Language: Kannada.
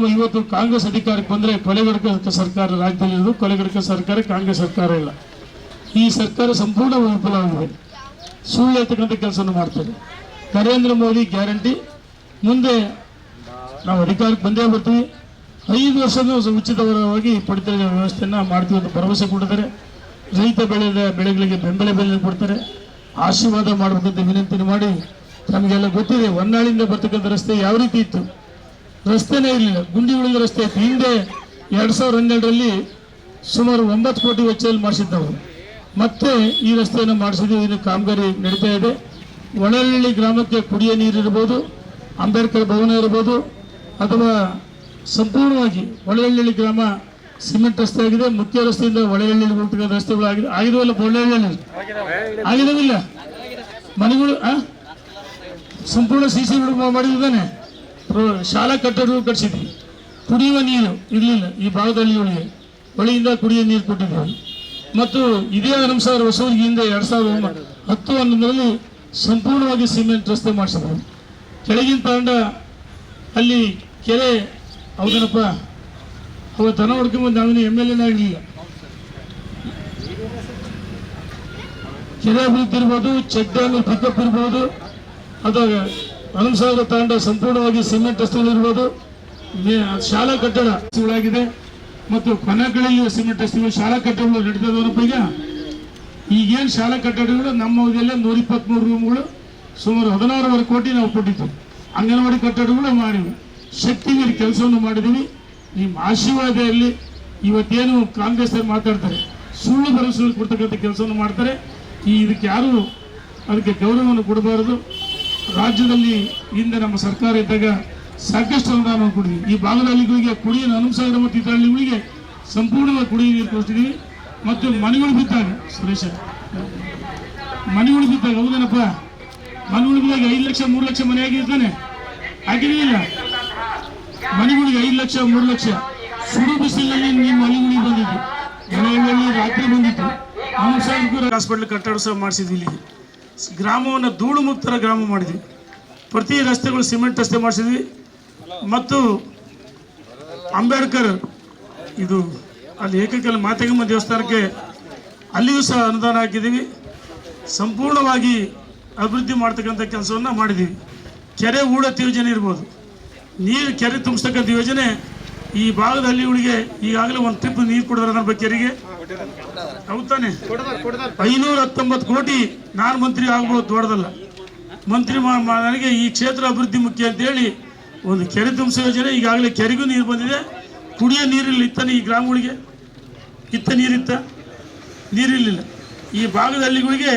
ಮೋದಿ ಇವತ್ತು ಕಾಂಗ್ರೆಸ್ ಅಧಿಕಾರಕ್ಕೆ ಬಂದರೆ ಕೊಲೆಗಡಕ ಸರ್ಕಾರ ರಾಜ್ಯದಲ್ಲಿರೋದು ಕೊಲೆಗಡಕ ಸರ್ಕಾರ ಕಾಂಗ್ರೆಸ್ ಸರ್ಕಾರ ಇಲ್ಲ. ಈ ಸರ್ಕಾರ ಸಂಪೂರ್ಣ ವಿಫಲವಾಗಿದೆ ಸುಳ್ಳು ಹೇಳ್ತಕ್ಕಂಥ ಕೆಲಸವನ್ನು ಮಾಡ್ತಾರೆ ನರೇಂದ್ರ ಮೋದಿ ಗ್ಯಾರಂಟಿ. ಮುಂದೆ ನಾವು ಅಧಿಕಾರಕ್ಕೆ ಬಂದೇ ಬರ್ತೀವಿ. ಐದು ವರ್ಷದ ಉಚಿತವಾಗಿ ಪಡಿತರ ವ್ಯವಸ್ಥೆಯನ್ನು ಮಾಡ್ತೀವಿ ಅಂತ ಭರವಸೆ ಕೊಟ್ಟಿದ್ದಾರೆ. ರೈತ ಬೆಳೆದ ಬೆಳೆಗಳಿಗೆ ಬೆಂಬಲ ಬೆಲೆ ಕೊಡ್ತಾರೆ. ಆಶೀರ್ವಾದ ಮಾಡಬೇಕಂತ ವಿನಂತಿ ಮಾಡಿ ನಮಗೆಲ್ಲ ಗೊತ್ತಿದೆ ಹೊನ್ನಾಳಿಂದ ಬರ್ತಕ್ಕಂಥ ರಸ್ತೆ ಯಾವ ರೀತಿ ಇತ್ತು? ರಸ್ತೆನೇ ಇರಲಿಲ್ಲ ಗುಂಡಿ ಉಳಿದ ರಸ್ತೆ ಇತ್ತು ಹಿಂದೆ ಎರಡು ಸಾವಿರದ ಹನ್ನೆರಡರಲ್ಲಿ ಸುಮಾರು ಒಂಬತ್ತು ಕೋಟಿ ವೆಚ್ಚದಲ್ಲಿ ಮಾಡಿಸಿದ್ದವು. ಮತ್ತೆ ಈ ರಸ್ತೆಯನ್ನು ಮಾಡಿಸಿದ್ದು ಇನ್ನು ಕಾಮಗಾರಿ ನಡೀತಾ ಇದೆ. ಒಳಹಳ್ಳಿ ಗ್ರಾಮಕ್ಕೆ ಕುಡಿಯೋ ನೀರು ಇರ್ಬೋದು, ಅಂಬೇಡ್ಕರ್ ಭವನ ಇರ್ಬೋದು, ಅಥವಾ ಸಂಪೂರ್ಣವಾಗಿ ಒಳಹಳ್ಳಿ ಗ್ರಾಮ ಸಿಮೆಂಟ್ ರಸ್ತೆ ಆಗಿದೆ. ಮುಖ್ಯ ರಸ್ತೆಯಿಂದ ಒಳಹಳ್ಳಿ ಹೋಗ್ತಕ್ಕಂಥ ರಸ್ತೆಗಳು ಆಗಿದೆ. ಆಗಿದವಲ್ಲ ಒಳ್ಳೆಹಳ್ಳಿ ಆಗಿರೋದಿಲ್ಲ ಮನೆಗಳು? ಸಂಪೂರ್ಣ ಸಿ ಸಿ ರೋಡ್ ಶಾಲಾ ಕಟ್ಟಡಗಳು ಕಟ್ಟಿಸಿದ್ವಿ ಕುಡಿಯುವ ನೀರು ಇರಲಿಲ್ಲ, ಈ ಭಾಗದಲ್ಲಿ ಇವಳಿಗೆ ಹೊಳೆಯಿಂದ ಕುಡಿಯುವ ನೀರು ಕೊಟ್ಟಿದ್ದೀವಿ ಮತ್ತು ಇದೇ ಹೊಸೂರಿಗೆ ಹಿಂದೆ ಎರಡು ಸಾವಿರದ ಒಂಬತ್ತು ಹತ್ತು ಹನ್ನೊಂದರಲ್ಲಿ ಸಂಪೂರ್ಣವಾಗಿ ಸಿಮೆಂಟ್ ರಸ್ತೆ ಮಾಡಿಸಿದ್ರು ಕೆಳಗಿನ ತಾಂಡ ಅಲ್ಲಿ ಕೆರೆ, ಹೌದನಪ್ಪ? ಅವ ದನ ಹೊಡ್ಕೊಂಬಂದು ನಾವೇನು ಎಂ ಎಲ್ ಎನೇ ಆಗಲಿಲ್ಲ ಕೆರೆ ಅಭಿವೃದ್ಧಿ ಇರ್ಬೋದು ಚೆಕ್ ಡ್ಯಾಮ್ ಪಿಕಪ್ ಇರ್ಬೋದು. ಅಥವಾ ಹನುಮಸಾಗರ ತಾಂಡ ಸಂಪೂರ್ಣವಾಗಿ ಸಿಮೆಂಟ್ ರಸ್ತೆಗಳಿರ್ಬೋದು. ಮೇ- ಶಾಲಾ ಕಟ್ಟಡ ಸುಳ್ಳಾಗಿದೆ. ಮತ್ತು ಕೊನೆಗಳಲ್ಲಿ ಸಿಮೆಂಟ್ ರಸ್ತೆಗಳು ಶಾಲಾ ಕಟ್ಟಡಗಳು ನಡೀತದವರಪ್ಪ ಈಗ. ಈಗೇನು ಶಾಲಾ ಕಟ್ಟಡಗಳು? ನಮ್ಮ ಅವಧಿಯಲ್ಲೇ ನೂರ ಇಪ್ಪತ್ತ್ಮೂರು ರೂಮ್ಗಳು ಸುಮಾರು ಹದಿನಾರೂವರೆ ಕೋಟಿ ನಾವು ಕೊಟ್ಟಿದ್ದು. ಅಂಗನವಾಡಿ ಕಟ್ಟಡಗಳು ಮಾಡಿವಿ. ಶಕ್ತಿ ಮೀರಿ ಕೆಲಸವನ್ನು ಮಾಡಿದ್ದೀವಿ ನಿಮ್ಮ ಆಶೀರ್ವಾದ ಇರಲಿ ಇವತ್ತೇನು ಕಾಂಗ್ರೆಸ್ ಮಾತಾಡ್ತಾರೆ, ಸುಳ್ಳು ಭರವಸೆಗಳು ಕೊಡ್ತಕ್ಕಂಥ ಕೆಲಸವನ್ನು ಮಾಡ್ತಾರೆ. ಈ ಇದಕ್ಕೆ ಯಾರು ಅದಕ್ಕೆ ಗೌರವವನ್ನು ಕೊಡಬಾರದು. ರಾಜ್ಯದಲ್ಲಿ ಹಿಂದೆ ನಮ್ಮ ಸರ್ಕಾರ ಇದ್ದಾಗ ಸಾಕಷ್ಟು ಅನುದಾನ ಕೊಡಿದ್ವಿ. ಈ ಭಾಗದ ಹಳ್ಳಿಗಳಿಗೆ ಕುಡಿಯ ಹನುಮಸಾಗರ ಮತ್ತು ಇತರ ಹಳ್ಳಿಗಳಿಗೆ ಸಂಪೂರ್ಣವಾಗಿ ಕುಡಿಯುವ ನೀರು ಕೊಡ್ತೀವಿ ಮತ್ತು ಮನೆಗಳು ಬಿದ್ದಾಗ, ಸುರೇಶ, ಮನೆಗಳು ಬಿದ್ದಾಗ ಹೌದೇನಪ್ಪ? ಮನೆಗಳು ಬಿದ್ದಾಗ ಐದು ಲಕ್ಷ, ಮೂರು ಲಕ್ಷ ಮನೆ ಆಗಿರ್ತಾನೆ. ಆಗಿರಲಿಲ್ಲ ಮನೆಗಳಿಗೆ ಐದು ಲಕ್ಷ, ಮೂರು ಲಕ್ಷ. ಸುಡು ಬಿಸಿಲಲ್ಲಿ ನಿಮ್ಮ ಮನೆಗಳಿಗೆ ಬಂದಿತ್ತು ಮನೆಗಳಲ್ಲಿ ರಾತ್ರಿ ಬಂದಿತ್ತು. ಹಾಸ್ಪಿಟಲ್ ಕಟ್ಟಡ ಸಹ ಮಾಡಿಸಿದ್ವಿ ಇಲ್ಲಿಗೆ. ಗ್ರಾಮವನ್ನು ಧೂಳು ಮುಕ್ತರ ಗ್ರಾಮ ಮಾಡಿದ್ವಿ. ಪ್ರತಿ ರಸ್ತೆಗಳು ಸಿಮೆಂಟ್ ರಸ್ತೆ ಮಾಡಿಸಿದ್ವಿ. ಮತ್ತು ಅಂಬೇಡ್ಕರ್ ಇದು ಅಲ್ಲಿ ಏಕಕಾಲ ಮಾತೆಗಮ್ಮ ದೇವಸ್ಥಾನಕ್ಕೆ ಅಲ್ಲಿಯೂ ಸಹ ಅನುದಾನ ಹಾಕಿದ್ದೀವಿ. ಸಂಪೂರ್ಣವಾಗಿ ಅಭಿವೃದ್ಧಿ ಮಾಡ್ತಕ್ಕಂಥ ಕೆಲಸವನ್ನು ಮಾಡಿದ್ದೀವಿ. ಕೆರೆ ಊಡತ್ ಯೋಜನೆ ಇರ್ಬೋದು. ನೀರು ಕೆರೆ ತುಂಬಿಸ್ತಕ್ಕಂಥ ಯೋಜನೆ ಈ ಭಾಗದ ಹಳ್ಳಿಗಳಿಗೆ ಈಗಾಗಲೇ ಒಂದು ಟ್ರಿಪ್ ನೀರು ಕೊಡಿದ್ರೆ ನನ್ನ ಕೆರೆಗೆ ಹೌದ್ ತಾನೆ? ಐನೂರ ಹತ್ತೊಂಬತ್ತು ಕೋಟಿ ನಾನು ಮಂತ್ರಿ ಆಗ್ಬೋದು, ದೊಡ್ಡದಲ್ಲ. ಮಂತ್ರಿ ನನಗೆ ಈ ಕ್ಷೇತ್ರ ಅಭಿವೃದ್ಧಿ ಮುಖ್ಯ ಅಂತೇಳಿ ಒಂದು ಕೆರೆ ತುಂಬಿಸೋ ಯೋಜನೆ, ಈಗಾಗಲೇ ಕೆರೆಗೂ ನೀರು ಬಂದಿದೆ. ಕುಡಿಯೋ ನೀರಿಲ್ಲ ಇತ್ತಾನೆ ಈ ಗ್ರಾಮಗಳಿಗೆ. ಇತ್ತ ನೀರಿತ್ತ? ನೀರಿರಲಿಲ್ಲ. ಈ ಭಾಗದ ಹಳ್ಳಿಗಳಿಗೆ